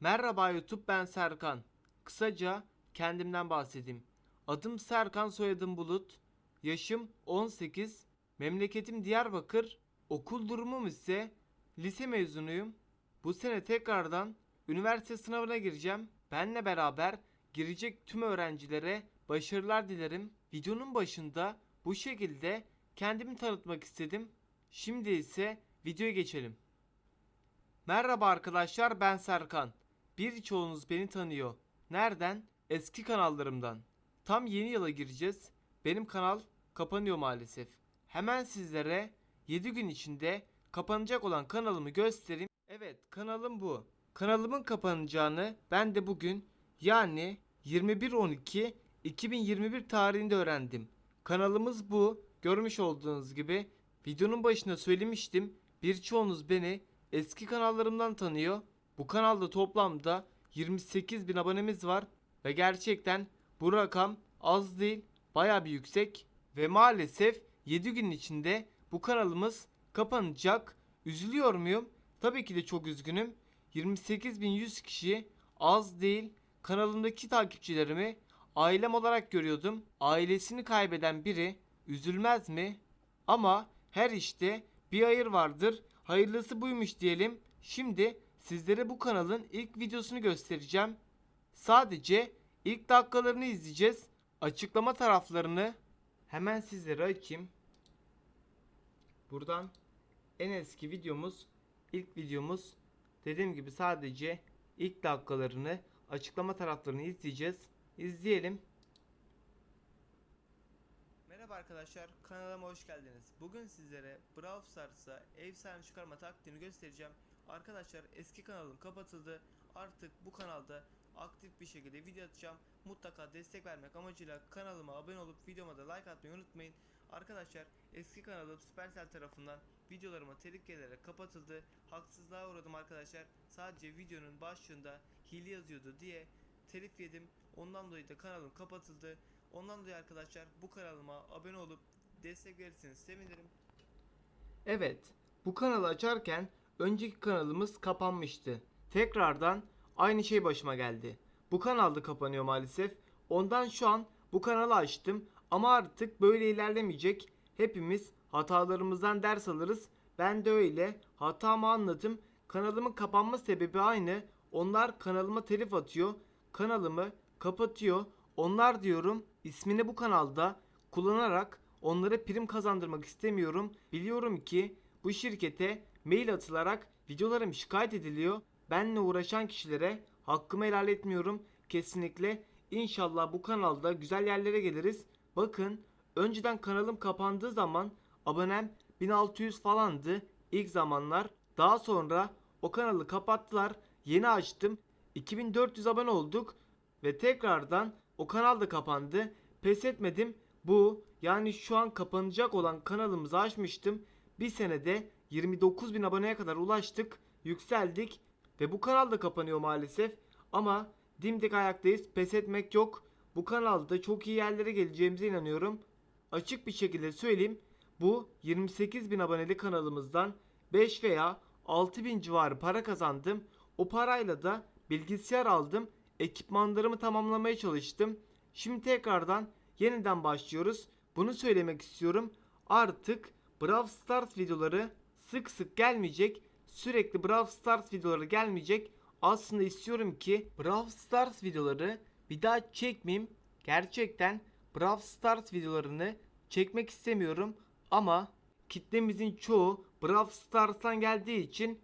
Merhaba YouTube ben Serkan. Kısaca kendimden bahsedeyim. Adım Serkan soyadım Bulut. Yaşım 18. Memleketim Diyarbakır. Okul durumum ise lise mezunuyum. Bu sene tekrardan üniversite sınavına gireceğim. Benle beraber girecek tüm öğrencilere başarılar dilerim. Videonun başında bu şekilde kendimi tanıtmak istedim. Şimdi ise videoya geçelim. Merhaba arkadaşlar ben Serkan. Birçoğunuz beni tanıyor. Nereden? Eski kanallarımdan. Tam yeni yıla gireceğiz. Benim kanal kapanıyor maalesef. Hemen sizlere 7 gün içinde kapanacak olan kanalımı göstereyim. Evet kanalım bu. Kanalımın kapanacağını ben de bugün yani 21.12 2021 tarihinde öğrendim. Kanalımız bu. Görmüş olduğunuz gibi videonun başında söylemiştim. Birçoğunuz beni eski kanallarımdan tanıyor. Bu kanalda toplamda 28 bin abonemiz var ve gerçekten bu rakam az değil baya bir yüksek ve maalesef 7 gün içinde bu kanalımız kapanacak. Üzülüyor muyum? Tabii ki de çok üzgünüm. 28.100 kişi az değil. Kanalımdaki takipçilerimi ailem olarak görüyordum. Ailesini kaybeden biri üzülmez mi? Ama her işte bir hayır vardır. Hayırlısı buymuş diyelim. Şimdi sizlere bu kanalın ilk videosunu göstereceğim. Sadece ilk dakikalarını izleyeceğiz. Açıklama taraflarını hemen sizlere açayım. Buradan en eski videomuz, ilk videomuz. Dediğim gibi sadece ilk dakikalarını, açıklama taraflarını izleyeceğiz. İzleyelim. Merhaba arkadaşlar, kanalıma hoş geldiniz. Bugün sizlere Brawl Stars'a efsane çıkarma taktiğini göstereceğim. Arkadaşlar eski kanalım kapatıldı. Artık bu kanalda aktif bir şekilde video atacağım. Mutlaka destek vermek amacıyla kanalıma abone olup videoma da like atmayı unutmayın. Arkadaşlar eski kanalım Supercell tarafından videolarıma telif gelerek kapatıldı. Haksızlığa uğradım arkadaşlar. Sadece videonun başlığında hile yazıyordu diye telif yedim. Ondan dolayı da kanalım kapatıldı. Ondan dolayı arkadaşlar bu kanalıma abone olup destek verirseniz sevinirim. Evet, bu kanalı açarken önceki kanalımız kapanmıştı. Tekrardan aynı şey başıma geldi. Bu kanal da kapanıyor maalesef. Ondan şu an bu kanalı açtım ama artık böyle ilerlemeyecek. Hepimiz hatalarımızdan ders alırız. Ben de öyle. Hatamı anladım. Kanalımın kapanma sebebi aynı. Onlar kanalıma telif atıyor. Kanalımı kapatıyor. Onlar diyorum ismini bu kanalda kullanarak onlara prim kazandırmak istemiyorum. Biliyorum ki bu şirkete mail atılarak videolarım şikayet ediliyor. Benle uğraşan kişilere hakkımı helal etmiyorum. Kesinlikle İnşallah bu kanalda güzel yerlere geliriz. Bakın önceden kanalım kapandığı zaman abonem 1600 falandı ilk zamanlar. Daha sonra o kanalı kapattılar. Yeni açtım. 2400 abone olduk ve tekrardan o kanal da kapandı. Pes etmedim. Bu yani şu an kapanacak olan kanalımızı açmıştım. Bir senede 29 bin aboneye kadar ulaştık. Yükseldik ve bu kanal da kapanıyor maalesef. Ama dimdik ayaktayız. Pes etmek yok. Bu kanalda çok iyi yerlere geleceğimize inanıyorum. Açık bir şekilde söyleyeyim. Bu 28 bin aboneli kanalımızdan 5 veya 6 bin civarı para kazandım. O parayla da bilgisayar aldım. Ekipmanlarımı tamamlamaya çalıştım. Şimdi tekrardan yeniden başlıyoruz. Bunu söylemek istiyorum. Artık Brawl Stars videoları sık sık gelmeyecek. Sürekli Brawl Stars videoları gelmeyecek. Aslında istiyorum ki Brawl Stars videoları bir daha çekmeyeyim. Gerçekten Brawl Stars videolarını çekmek istemiyorum ama kitlemizin çoğu Brawl Stars'tan geldiği için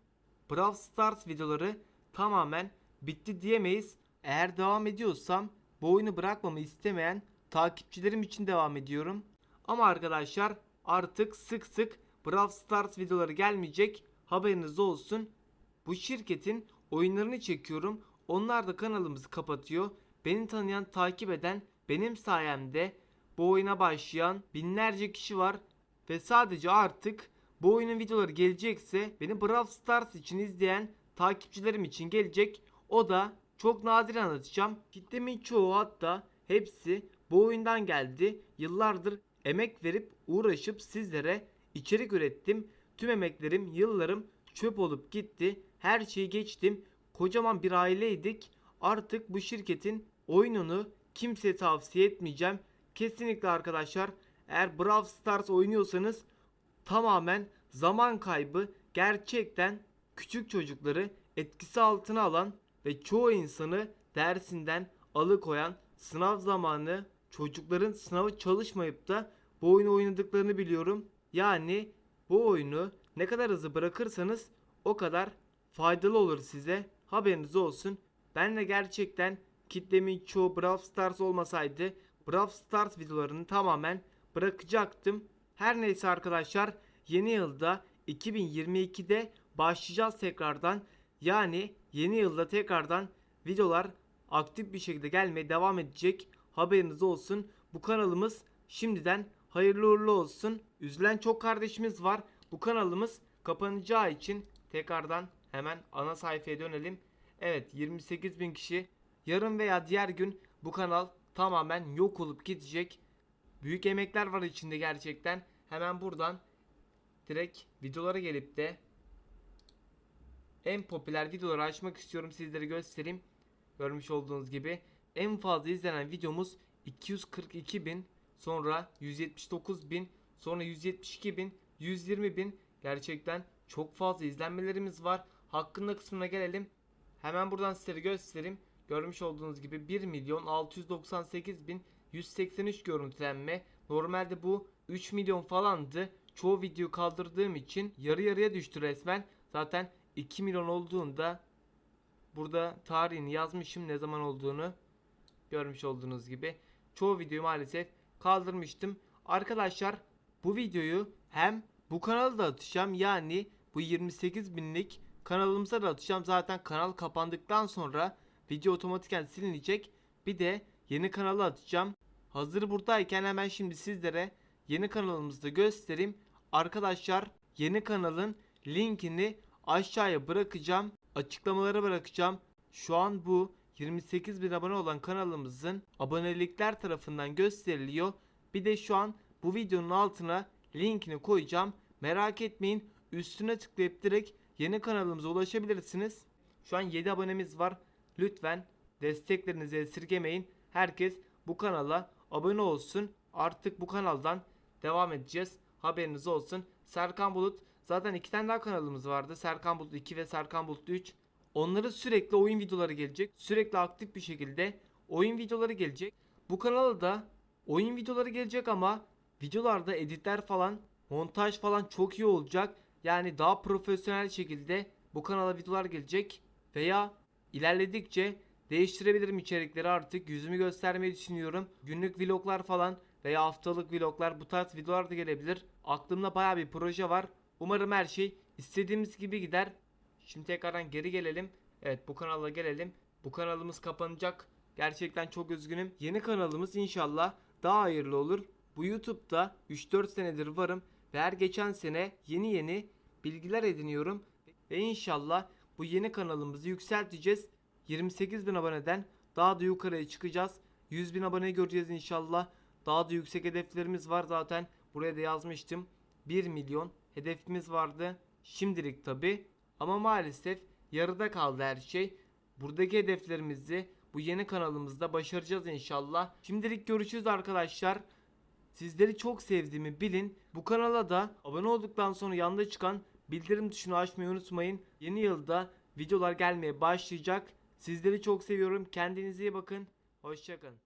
Brawl Stars videoları tamamen bitti diyemeyiz. Eğer devam ediyorsam bu oyunu bırakmamı istemeyen takipçilerim için devam ediyorum. Ama arkadaşlar artık sık sık Brawl Stars videoları gelmeyecek. Haberiniz olsun. Bu şirketin oyunlarını çekiyorum. Onlar da kanalımızı kapatıyor. Beni tanıyan, takip eden benim sayemde bu oyuna başlayan binlerce kişi var. Ve sadece artık bu oyunun videoları gelecekse beni Brawl Stars için izleyen takipçilerim için gelecek. O da çok nadir anlatacağım. Kitlemin çoğu hatta hepsi bu oyundan geldi. Yıllardır emek verip uğraşıp sizlere içerik ürettim. Tüm emeklerim, yıllarım çöp olup gitti. Her şeyi geçtim. kocaman bir aileydik. Artık bu şirketin oyununu kimseye tavsiye etmeyeceğim. Kesinlikle arkadaşlar eğer Brawl Stars oynuyorsanız tamamen zaman kaybı gerçekten küçük çocukları etkisi altına alan ve çoğu insanı dersinden alıkoyan sınav zamanı çocukların sınavı çalışmayıp da bu oyunu oynadıklarını biliyorum. Yani bu oyunu ne kadar hızlı bırakırsanız o kadar faydalı olur size. Haberiniz olsun. Ben de gerçekten kitlemin çoğu Brawl Stars olmasaydı Brawl Stars videolarını tamamen bırakacaktım. Her neyse arkadaşlar yeni yılda 2022'de başlayacağız tekrardan. Yani yeni yılda tekrardan videolar aktif bir şekilde gelmeye devam edecek. Haberiniz olsun. Bu kanalımız şimdiden hayırlı uğurlu olsun. Üzülen çok kardeşimiz var. Bu kanalımız kapanacağı için tekrardan hemen ana sayfaya dönelim. Evet 28 bin kişi yarın veya diğer gün bu kanal tamamen yok olup gidecek. Büyük emekler var içinde gerçekten. Hemen buradan direkt videolara gelip de en popüler videoları açmak istiyorum sizlere göstereyim. Görmüş olduğunuz gibi en fazla izlenen videomuz 242 bin sonra 179 bin sonra 172 bin 120 bin gerçekten çok fazla izlenmelerimiz var. Hakkında kısmına gelelim. Hemen buradan sizlere göstereyim. Görmüş olduğunuz gibi 1 milyon 698 bin 183 görüntülenme. Normalde bu 3 milyon falandı. Çoğu video kaldırdığım için yarı yarıya düştü resmen. Zaten 2 milyon olduğunda burada tarihini yazmışım ne zaman olduğunu. Görmüş olduğunuz gibi. Çoğu videoyu maalesef kaldırmıştım. Arkadaşlar bu videoyu hem bu kanalda da atacağım. Yani bu 28 binlik kanalımıza da atacağım. Zaten kanal kapandıktan sonra video otomatiken silinecek. Bir de yeni kanala atacağım. Hazır buradayken hemen şimdi sizlere yeni kanalımızda göstereyim. Arkadaşlar yeni kanalın linkini aşağıya bırakacağım. Açıklamalara bırakacağım. Şu an bu 28 bin abone olan kanalımızın abonelikler tarafından gösteriliyor. Bir de şu an bu videonun altına linkini koyacağım. Merak etmeyin. Üstüne tıklayıp direkt yeni kanalımıza ulaşabilirsiniz. Şu an 7 abonemiz var. Lütfen desteklerinizi esirgemeyin. Herkes bu kanala abone olsun. Artık bu kanaldan devam edeceğiz. Haberiniz olsun. Serkan Bulut zaten iki tane daha kanalımız vardı. Serkan Bulut 2 ve Serkan Bulut 3. Onları sürekli oyun videoları gelecek. Sürekli aktif bir şekilde oyun videoları gelecek. Bu kanala da oyun videoları gelecek ama videolarda editler falan, montaj falan çok iyi olacak. Yani daha profesyonel şekilde bu kanala videolar gelecek veya ilerledikçe değiştirebilirim içerikleri artık. Yüzümü göstermeyi düşünüyorum. Günlük vloglar falan veya haftalık vloglar bu tarz videolar da gelebilir. Aklımda baya bir proje var. Umarım her şey istediğimiz gibi gider. Şimdi tekrardan geri gelelim. Evet bu kanala gelelim. Bu kanalımız kapanacak. Gerçekten çok üzgünüm. Yeni kanalımız inşallah daha hayırlı olur. Bu YouTube'da 3-4 senedir varım ve her geçen sene yeni yeni bilgiler ediniyorum. Ve inşallah bu yeni kanalımızı yükselteceğiz. 28 bin aboneden daha da yukarıya çıkacağız. 100 bin abone göreceğiz inşallah. Daha da yüksek hedeflerimiz var zaten. Buraya da yazmıştım. 1 milyon hedefimiz vardı. Şimdilik tabi. Ama maalesef yarıda kaldı her şey. Buradaki hedeflerimizi bu yeni kanalımızda başaracağız inşallah. Şimdilik görüşürüz arkadaşlar. Sizleri çok sevdiğimi bilin. Bu kanala da abone olduktan sonra yanında çıkan bildirim tuşunu açmayı unutmayın. Yeni yılda videolar gelmeye başlayacak. Sizleri çok seviyorum. Kendinize iyi bakın. Hoşçakalın.